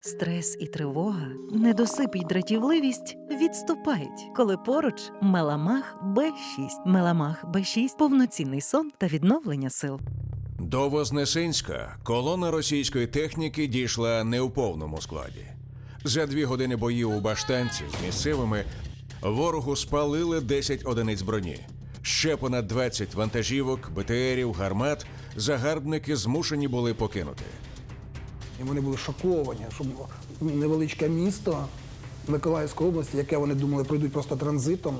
Стрес і тривога, недосип і дратівливість відступають, коли поруч Меламах Б6. Меламах Б6 – повноцінний сон та відновлення сил. До Вознесенська колона російської техніки дійшла не у повному складі. За дві години боїв у баштанці з місцевими ворогу спалили 10 одиниць броні. Ще понад 20 вантажівок, БТРів, гармат загарбники змушені були покинути. І вони були шоковані, що невеличке місто Миколаївської області, яке вони думали, пройдуть просто транзитом.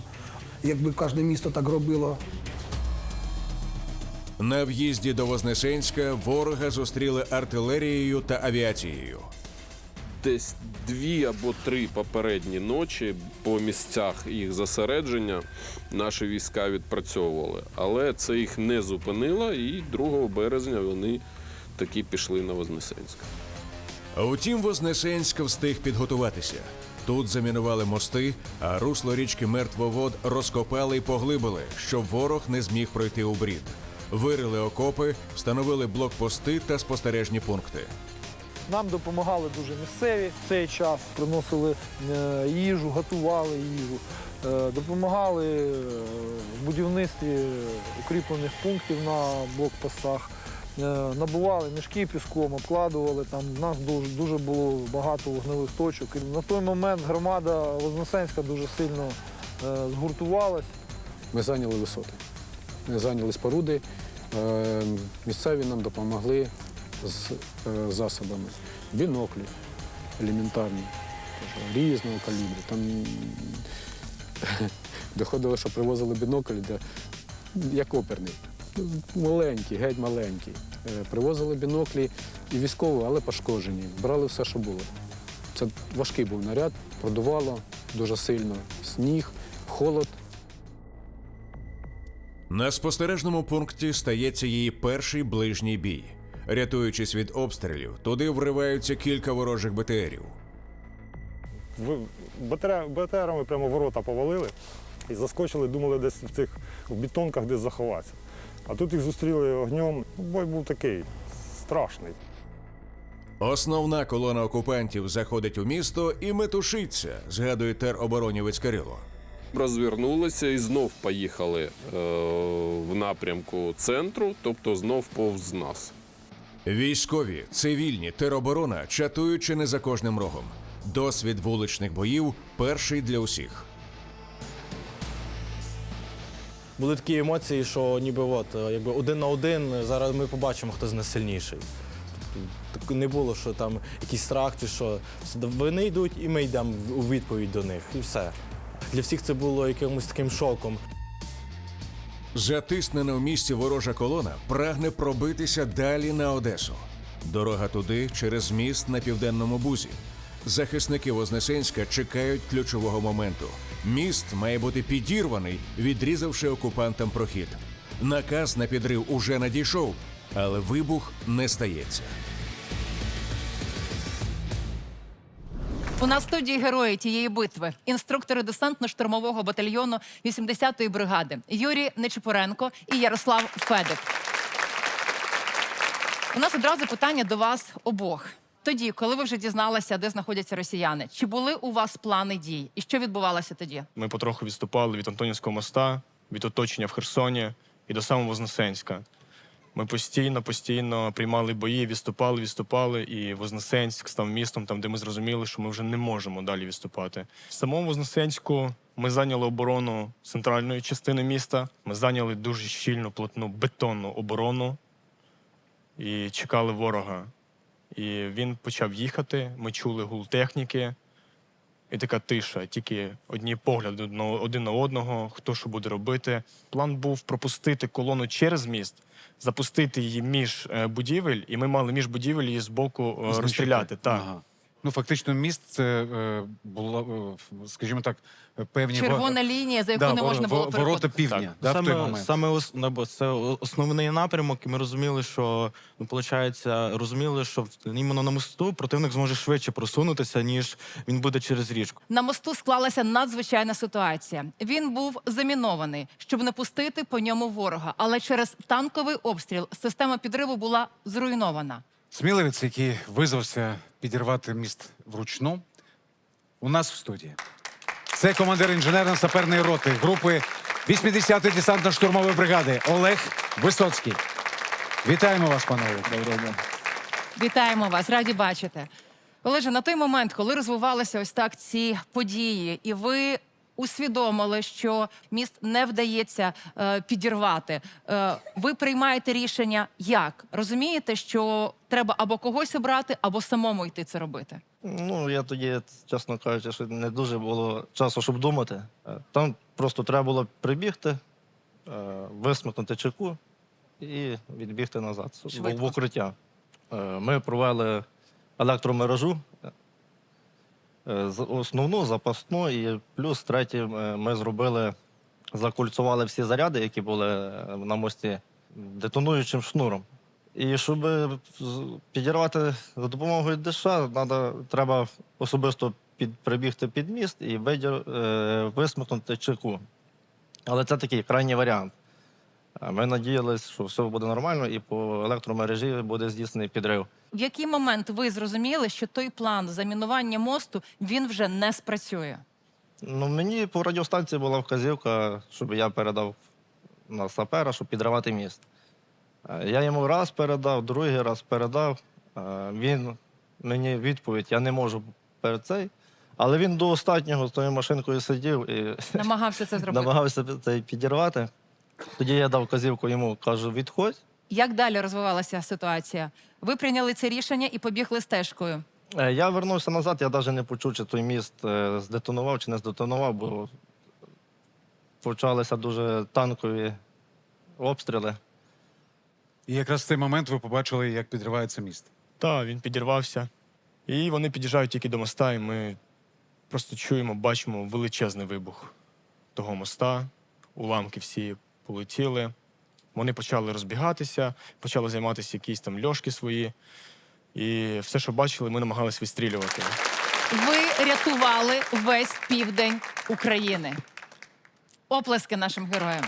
Якби кожне місто так робило, На в'їзді до Вознесенська ворога зустріли артилерією та авіацією. десь дві або три попередні ночі по місцях їх зосередження наші війська відпрацьовували. Але це їх не зупинило, і 2 березня вони таки пішли на Вознесенськ. Утім, Вознесенськ встиг підготуватися. Тут замінували мости, а русло річки Мертвовод розкопали й поглибили, щоб ворог не зміг пройти у брід. Вирили окопи, встановили блокпости та спостережні пункти. Нам допомагали дуже місцеві в цей час, приносили е, їжу, готували їжу, е, допомагали е, в будівництві укріплених пунктів на блокпостах, набували мішки піском, обкладували. Там в нас дуже, дуже було багато вогневих точок. І на той момент громада Вознесенська дуже сильно е, згуртувалась. Ми зайняли висоти. Ми зайняли споруди. Е, Місцеві нам допомогли з е, засобами. Біноклі елементарні, різного калібру. Там доходило, що привозили бінокль, де, як оперний. Маленькі, геть маленькі. Е, Привозили біноклі і військові, але пошкоджені. Брали все, що було. Це важкий був наряд, продувало дуже сильно. Сніг, холод. На спостережному пункті стається її перший ближній бій. Рятуючись від обстрілів, туди вриваються кілька ворожих БТРів. БТРами прямо ворота повалили і заскочили, думали десь в цих в бетонках десь заховатися. А тут їх зустріли огнем. Ну, Бой був такий страшний. Основна колона окупантів заходить у місто і метушиться, згадує тероборонівець Кирило. Розвернулися і знов поїхали е, в напрямку центру, тобто знов повз нас. Військові, цивільні, тероборона чатують чи не за кожним рогом. Досвід вуличних боїв перший для усіх. Були такі емоції, що ніби от, е, якби один на один, зараз ми побачимо, хто з нас сильніший. Тобто не було, що там якийсь страх чи що. Вони йдуть і ми йдемо у відповідь до них. І все. Для всіх це було якимось таким шоком. Затиснена в місті ворожа колона прагне пробитися далі на Одесу. Дорога туди через міст на південному бузі. Захисники Вознесенська чекають ключового моменту. Міст має бути підірваний, відрізавши окупантам прохід. Наказ на підрив уже надійшов, але вибух не стається. У нас студії герої тієї битви, інструктори десантно-штурмового батальйону 80-ї бригади Юрій Нечипоренко і Ярослав Федик. У нас одразу питання до вас обох. Тоді, коли ви вже дізналися, де знаходяться росіяни, чи були у вас плани дій? І що відбувалося тоді? Ми потроху відступали від Антонівського моста, від оточення в Херсоні і до самого Вознесенська. Ми постійно, постійно приймали бої, відступали, відступали, і Вознесенськ став містом, там, де ми зрозуміли, що ми вже не можемо далі відступати. В самому Вознесенську ми зайняли оборону центральної частини міста. Ми зайняли дуже щільну, плотну бетонну оборону і чекали ворога. І він почав їхати. Ми чули гул техніки. І така тиша, тільки одні погляди один на одного, хто що буде робити. План був пропустити колону через міст, запустити її між е, будівель, і ми мали між будівель її з боку е, розстріляти. Так. Ага. Ну, фактично, міст це е, було, е, скажімо так, е, певні Червона лінія, за яку да, не можна було во- ворота переходити. півдня. Да, в той саме, момент. саме ос, ну, бо це основний напрямок, і ми розуміли, що ну, получається, розуміли, що в- іменно на мосту противник зможе швидше просунутися, ніж він буде через річку. На мосту склалася надзвичайна ситуація. Він був замінований, щоб не пустити по ньому ворога. Але через танковий обстріл система підриву була зруйнована. Сміливець, який визвався підірвати міст вручну, у нас в студії. Це командир інженерно-саперної роти групи 80-ї десантно-штурмової бригади Олег Висоцький. Вітаємо вас, панове. Доброго Вітаємо вас, раді бачити. Олеже, на той момент, коли розвивалися ось так ці події, і ви усвідомили, що міст не вдається е, підірвати, е, ви приймаєте рішення як? Розумієте, що треба або когось обрати, або самому йти це робити? Ну, я тоді, чесно кажучи, що не дуже було часу, щоб думати. Е, Там просто треба було прибігти, е, висмикнути чеку і відбігти назад в- в укриття. Е, Ми провели електромережу, основну, запасну, і плюс третє, е, ми зробили, закульцували всі заряди, які були е, на мості, детонуючим шнуром. І щоб підірвати за допомогою диша, треба особисто під, прибігти під міст і видір, е, висмикнути чеку. Але це такий крайній варіант. Ми надіялися, що все буде нормально і по електромережі буде здійснений підрив. В який момент ви зрозуміли, що той план замінування мосту він вже не спрацює? Ну, мені по радіостанції була вказівка, щоб я передав на сапера, щоб підривати міст. Е, Я йому раз передав, другий раз передав. Е, Він мені відповідь, я не можу перед цей. Але він до останнього з тою машинкою сидів і Намагався це зробити. намагався це підірвати. Тоді я дав вказівку йому, кажу, відходь. Як далі розвивалася ситуація? Ви прийняли це рішення і побігли стежкою. Е, Я вернувся назад, я навіть не почув, чи той міст е, здетонував чи не здетонував, бо почалися дуже танкові обстріли. І якраз в цей момент ви побачили, як підривається міст. Так, він підірвався. І вони під'їжджають тільки до моста, і ми просто чуємо, бачимо величезний вибух того моста. Уламки всі полетіли. Вони почали розбігатися, почали займатися якісь там льошки свої. І все, що бачили, ми намагалися відстрілювати. Ви рятували весь південь України. Оплески нашим героям.